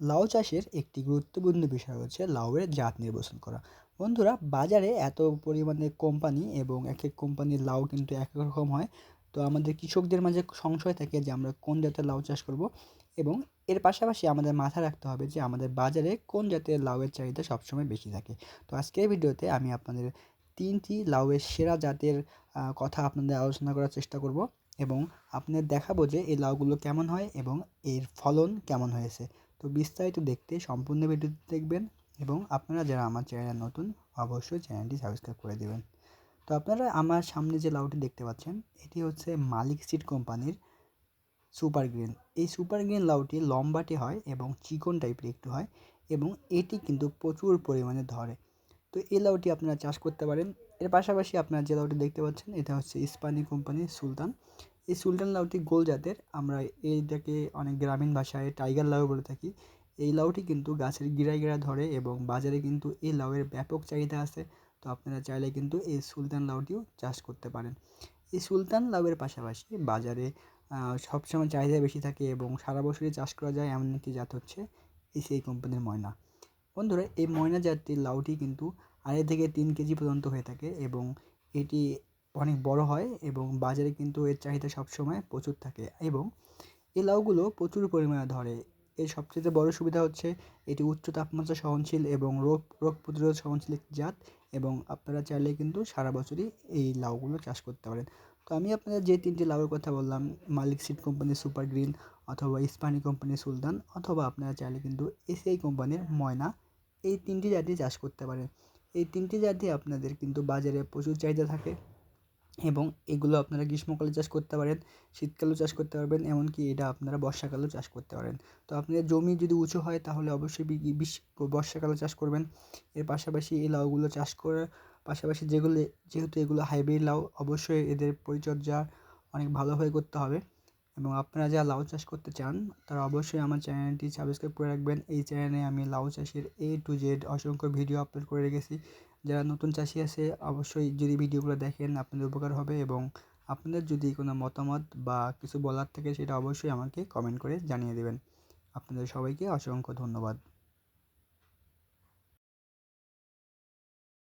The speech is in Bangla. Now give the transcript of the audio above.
লাউ চাষের একটি গুরুত্বপূর্ণ বিষয় হচ্ছে লাউয়ের জাত নির্বাচন করা। বন্ধুরা, বাজারে এত পরিমাণে কোম্পানি এবং এক এক কোম্পানির লাউ কিন্তু এক এক রকম হয়। তো আমাদের কৃষকদের মাঝে সংশয় থাকে যে আমরা কোন জাতের লাউ চাষ করব এবং এর পাশাপাশি আমাদের মাথায় রাখতে হবে যে আমাদের বাজারে কোন জাতের লাউয়ের চাহিদা সবসময় বেশি থাকে। তো আজকের ভিডিওতে আমি আপনাদের তিনটি লাউয়ের সেরা জাতের কথা আপনাদের আলোচনা করার চেষ্টা করব এবং আপনাদের দেখাবো যে এই লাউগুলো কেমন হয় এবং এর ফলন কেমন হয়েছে। তো বিস্তারিত দেখতে সম্পূর্ণ ভিডিওটি দেখবেন এবং আপনারা যারা আমার চ্যানেলে নতুন, অবশ্যই চ্যানেলটি সাবস্ক্রাইব করে দেবেন। তো আপনারা আমার সামনে যে লাউটি দেখতে পাচ্ছেন, এটি হচ্ছে মালিক সিড কোম্পানির সুপার গ্রিন। এই সুপার গ্রিন লাউটি লম্বাটি হয় এবং চিকন টাইপের একটু হয় এবং এটি কিন্তু প্রচুর পরিমাণে ধরে। তো এই লাউটি আপনারা চাষ করতে পারেন। এর পাশাপাশি আপনারা যে লাউটি দেখতে পাচ্ছেন, এটা হচ্ছে ইস্পানি কোম্পানির সুলতান। এই সুলতান লাউটি গোল জাতের। আমরা এইটাকে অনেক গ্রামীণ ভাষায় টাইগার লাউ বলে থাকি। এই লাউটি কিন্তু গাছের গিরায় গিরা ধরে এবং বাজারে কিন্তু এই লাউয়ের ব্যাপক চাহিদা আছে। তো আপনারা চাইলে কিন্তু এই সুলতান লাউটিও চাষ করতে পারেন। এই সুলতান লাউয়ের পাশাপাশি বাজারে সবসময় চাহিদা বেশি থাকে এবং সারা বছরই চাষ করা যায় এমন একটি জাত হচ্ছে এই সেই কোম্পানির ময়না। বন্ধুরা, এই ময়না জাতির লাউটি কিন্তু আড়াই থেকে তিন কেজি পর্যন্ত হয়ে থাকে এবং এটি অনেক বড় হয় এবং বাজারে কিন্তু এর চাহিদা সবসময় প্রচুর থাকে এবং এই লাউগুলো প্রচুর পরিমাণে ধরে। এর সবচেয়ে বড় সুবিধা হচ্ছে এটি উচ্চ তাপমাত্রা সহনশীল এবং রোগ রোগ প্রতিরোধ সহনশীল একটি জাত এবং আপনারা চাইলে কিন্তু সারা বছরই এই লাউগুলো চাষ করতে পারেন। তো আমি আপনাদের যে তিনটি লাউয়ের কথা বললাম, মালিক সিড কোম্পানির সুপার গ্রিন অথবা ইস্পানি কোম্পানির সুলতান অথবা আপনারা চাইলে কিন্তু এসিআই কোম্পানির ময়না, এই তিনটি জাতি চাষ করতে পারেন। এই তিনটি জাতি আপনাদের কিন্তু বাজারে প্রচুর চাহিদা থাকে। এবং এগুলো আপনারা গ্রীষ্মকালে চাষ করতে পারেন, শীতকালেও চাষ করতে পারবেন, এমনকি এটা আপনারা বর্ষাকালেও চাষ করতে পারেন। তো আপনাদের জমি যদি উঁচু হয় তাহলে অবশ্যই বর্ষাকালে চাষ করবেন। এর পাশাপাশি এই লাউগুলো চাষ করার পাশাপাশি যেগুলো, যেহেতু এগুলো হাইব্রিড লাউ, অবশ্যই এদের পরিচর্যা অনেক ভালোভাবে করতে হবে। এবং আপনারা যারা লাউ চাষ করতে চান, তারা অবশ্যই আমার চ্যানেলটি সাবস্ক্রাইব করে রাখবেন। এই চ্যানেলে আমি লাউ চাষের এ টু জেড অসংখ্য ভিডিও আপলোড করে রেখেছি। যারা নতুন চাষি আছে, অবশ্যই যদি ভিডিওগুলো দেখেন আপনাদের উপকার হবে এবং আপনাদের যদি কোনো মতামত বা কিছু বলার থাকে, সেটা অবশ্যই আমাকে কমেন্ট করে জানিয়ে দেবেন। আপনাদের সবাইকে অসংখ্য ধন্যবাদ।